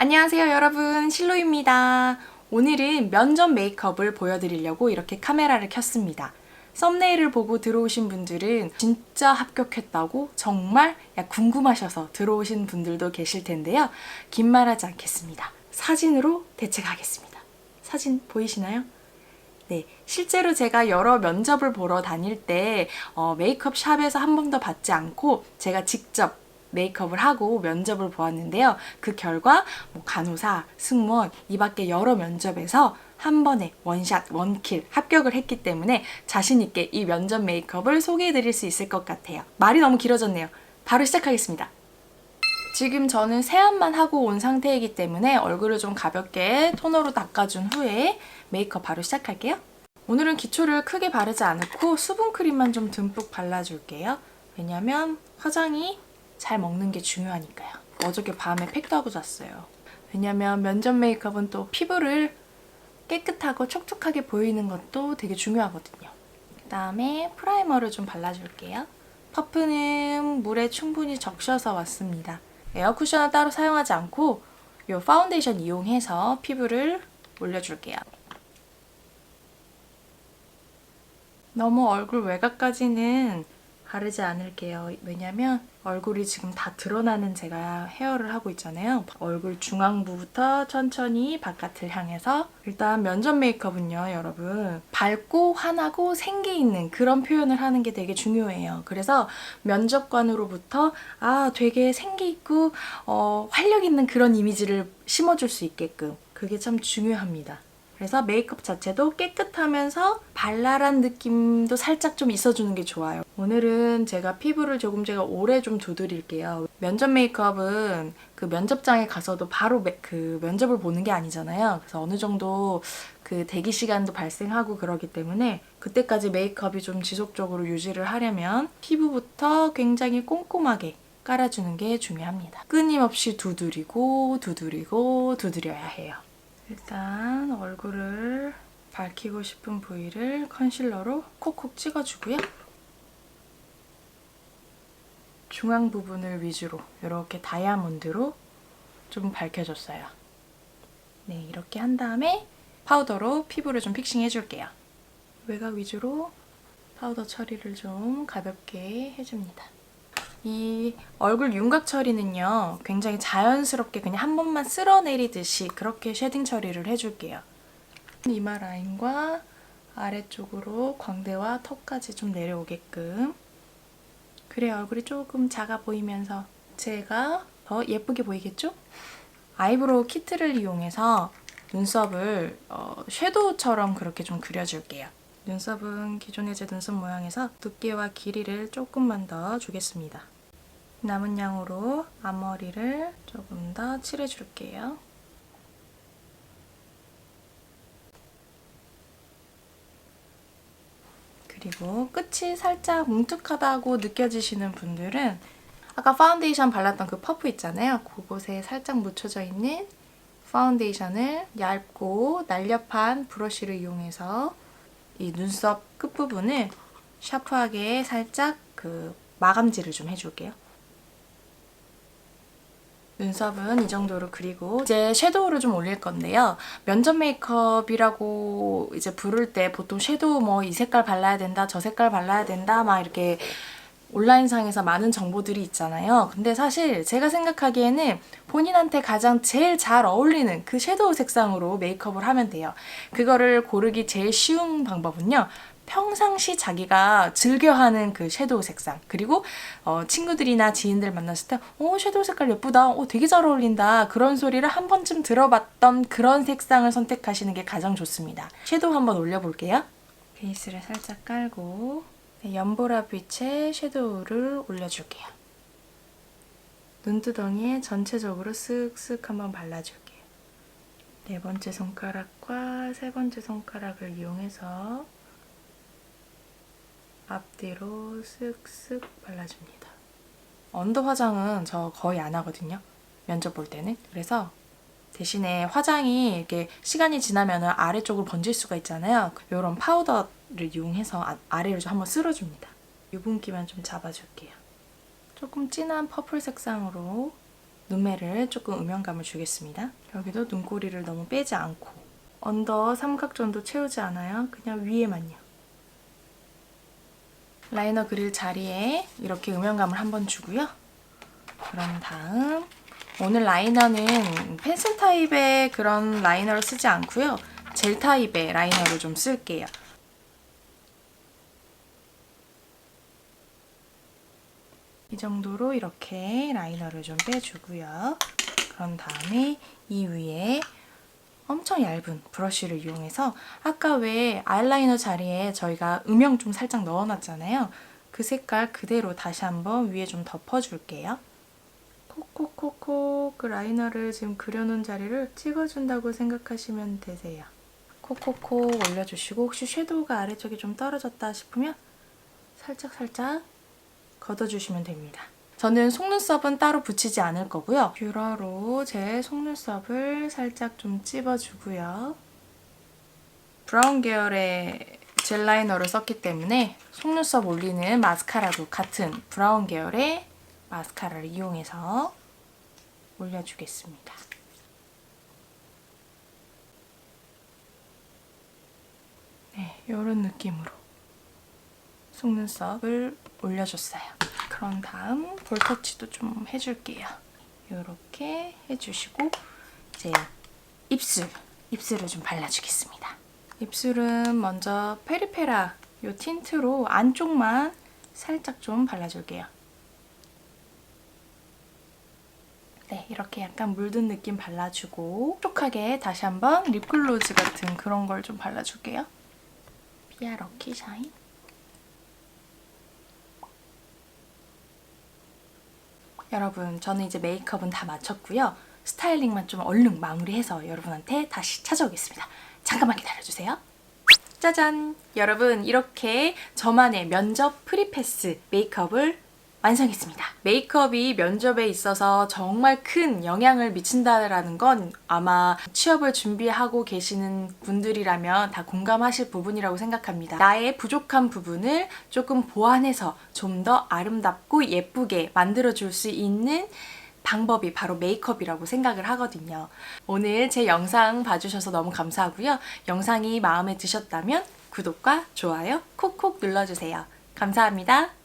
안녕하세요 여러분 실로입니다. 오늘은 면접 메이크업을 보여드리려고 이렇게 카메라를 켰습니다. 썸네일을 보고 들어오신 분들은 진짜 합격했다고 정말 야, 궁금하셔서 들어오신 분들도 계실 텐데요. 긴 말하지 않겠습니다. 사진으로 대체하겠습니다. 사진 보이시나요? 네, 실제로 제가 여러 면접을 보러 다닐 때 어, 메이크업 샵에서 한 번도 받지 않고 제가 직접 메이크업을 하고 면접을 보았는데요. 그 결과 뭐 간호사, 승무원 이 밖에 여러 면접에서 한 번에 원샷, 원킬 합격을 했기 때문에 자신 있게 이 면접 메이크업을 소개해 드릴 수 있을 것 같아요. 말이 너무 길어졌네요. 바로 시작하겠습니다. 지금 저는 세안만 하고 온 상태이기 때문에 얼굴을 좀 가볍게 토너로 닦아준 후에 메이크업 바로 시작할게요. 오늘은 기초를 크게 바르지 않고 수분 크림만 좀 듬뿍 발라줄게요. 왜냐면 화장이 잘 먹는 게 중요하니까요. 어저께 밤에 팩도 하고 잤어요. 왜냐면 면접 메이크업은 또 피부를 깨끗하고 촉촉하게 보이는 것도 되게 중요하거든요. 그 다음에 프라이머를 좀 발라줄게요. 퍼프는 물에 충분히 적셔서 왔습니다. 에어 쿠션을 따로 사용하지 않고 이 파운데이션 이용해서 피부를 올려줄게요. 너무 얼굴 외곽까지는 바르지 않을게요. 왜냐면 얼굴이 지금 다 드러나는 제가 헤어를 하고 있잖아요. 얼굴 중앙부부터 천천히 바깥을 향해서 일단 면접 메이크업은요, 여러분 밝고 환하고 생기 있는 그런 표현을 하는 게 되게 중요해요. 그래서 면접관으로부터 아 되게 생기 있고 어, 활력 있는 그런 이미지를 심어줄 수 있게끔 그게 참 중요합니다. 그래서 메이크업 자체도 깨끗하면서 발랄한 느낌도 살짝 좀 있어주는 게 좋아요. 오늘은 제가 피부를 조금 제가 오래 좀 두드릴게요. 면접 메이크업은 그 면접장에 가서도 바로 매- 그 면접을 보는 게 아니잖아요. 그래서 어느 정도 그 대기 시간도 발생하고 그러기 때문에 그때까지 메이크업이 좀 지속적으로 유지를 하려면 피부부터 굉장히 꼼꼼하게 깔아주는 게 중요합니다. 끊임없이 두드리고 두드리고 두드려야 해요. 일단 얼굴을 밝히고 싶은 부위를 컨실러로 콕콕 찍어주고요. 중앙 부분을 위주로 이렇게 다이아몬드로 좀 밝혀줬어요. 네, 이렇게 한 다음에 파우더로 피부를 좀 픽싱 해줄게요. 외곽 위주로 파우더 처리를 좀 가볍게 해줍니다. 이 얼굴 윤곽 처리는요, 굉장히 자연스럽게 그냥 한 번만 쓸어내리듯이 그렇게 쉐딩 처리를 해줄게요. 이마 라인과 아래쪽으로 광대와 턱까지 좀 내려오게끔. 그래야 얼굴이 조금 작아 보이면서 제가 더 예쁘게 보이겠죠? 아이브로우 키트를 이용해서 눈썹을 어, 섀도우처럼 그렇게 좀 그려줄게요. 눈썹은 기존의 제 눈썹 모양에서 두께와 길이를 조금만 더 주겠습니다. 남은 양으로 앞머리를 조금 더 칠해줄게요. 그리고 끝이 살짝 뭉툭하다고 느껴지시는 분들은 아까 파운데이션 발랐던 그 퍼프 있잖아요. 그곳에 살짝 묻혀져 있는 파운데이션을 얇고 날렵한 브러쉬를 이용해서 이 눈썹 끝부분을 샤프하게 살짝 그 마감질을 좀 해줄게요. 눈썹은 이 정도로 그리고 이제 섀도우를 좀 올릴 건데요. 면접 메이크업이라고 이제 부를 때 보통 섀도우 뭐 이 색깔 발라야 된다, 저 색깔 발라야 된다, 막 이렇게 온라인상에서 많은 정보들이 있잖아요. 근데 사실 제가 생각하기에는 본인한테 가장 제일 잘 어울리는 그 섀도우 색상으로 메이크업을 하면 돼요. 그거를 고르기 제일 쉬운 방법은요. 평상시 자기가 즐겨하는 그 섀도우 색상 그리고 어, 친구들이나 지인들 만났을 때 어, 섀도우 색깔 예쁘다 어, 되게 잘 어울린다 그런 소리를 한 번쯤 들어봤던 그런 색상을 선택하시는 게 가장 좋습니다. 섀도우 한번 올려볼게요. 베이스를 살짝 깔고 네, 연보라 빛의 섀도우를 올려줄게요. 눈두덩이에 전체적으로 쓱쓱 한번 발라줄게요. 네 번째 손가락과 세 번째 손가락을 이용해서 앞뒤로 쓱쓱 발라줍니다. 언더 화장은 저 거의 안 하거든요. 면접 볼 때는. 그래서 대신에 화장이 이렇게 시간이 지나면 아래쪽으로 번질 수가 있잖아요. 이런 파우더를 이용해서 아, 아래를 좀 한번 쓸어줍니다. 유분기만 좀 잡아줄게요. 조금 진한 퍼플 색상으로 눈매를 조금 음영감을 주겠습니다. 여기도 눈꼬리를 너무 빼지 않고 언더 삼각존도 채우지 않아요. 그냥 위에만요. 라이너 그릴 자리에 이렇게 음영감을 한번 주고요. 그런 다음 오늘 라이너는 펜슬 타입의 그런 라이너를 쓰지 않고요. 젤 타입의 라이너를 좀 쓸게요. 이 정도로 이렇게 라이너를 좀 빼주고요. 그런 다음에 이 위에 엄청 얇은 브러쉬를 이용해서 아까 왜 아이라이너 자리에 저희가 음영 좀 살짝 넣어놨잖아요. 그 색깔 그대로 다시 한번 위에 좀 덮어줄게요. 콕콕콕콕 그 라이너를 지금 그려놓은 자리를 찍어준다고 생각하시면 되세요. 콕콕콕 올려주시고 혹시 섀도우가 아래쪽에 좀 떨어졌다 싶으면 살짝살짝 걷어주시면 됩니다. 저는 속눈썹은 따로 붙이지 않을 거고요. 뷰러로 제 속눈썹을 살짝 좀 찝어주고요. 브라운 계열의 젤 라이너를 썼기 때문에 속눈썹 올리는 마스카라도 같은 브라운 계열의 마스카라를 이용해서 올려주겠습니다. 네, 이런 느낌으로 속눈썹을 올려줬어요. 그런 다음 볼터치도 좀 해줄게요. 이렇게 해주시고 이제 입술, 입술을 좀 발라주겠습니다. 입술은 먼저 페리페라 이 틴트로 안쪽만 살짝 좀 발라줄게요. 네, 이렇게 약간 물든 느낌 발라주고 촉촉하게 다시 한번 립글로즈 같은 그런 걸 좀 발라줄게요. 피아 럭키 샤인 여러분, 저는 이제 메이크업은 다 마쳤고요. 스타일링만 좀 얼른 마무리해서 여러분한테 다시 찾아오겠습니다. 잠깐만 기다려주세요. 짜잔! 여러분, 이렇게 저만의 면접 프리패스 메이크업을 완성했습니다. 메이크업이 면접에 있어서 정말 큰 영향을 미친다라는 건 아마 취업을 준비하고 계시는 분들이라면 다 공감하실 부분이라고 생각합니다. 나의 부족한 부분을 조금 보완해서 좀 더 아름답고 예쁘게 만들어줄 수 있는 방법이 바로 메이크업이라고 생각을 하거든요. 오늘 제 영상 봐주셔서 너무 감사하고요. 영상이 마음에 드셨다면 구독과 좋아요 콕콕 눌러주세요. 감사합니다.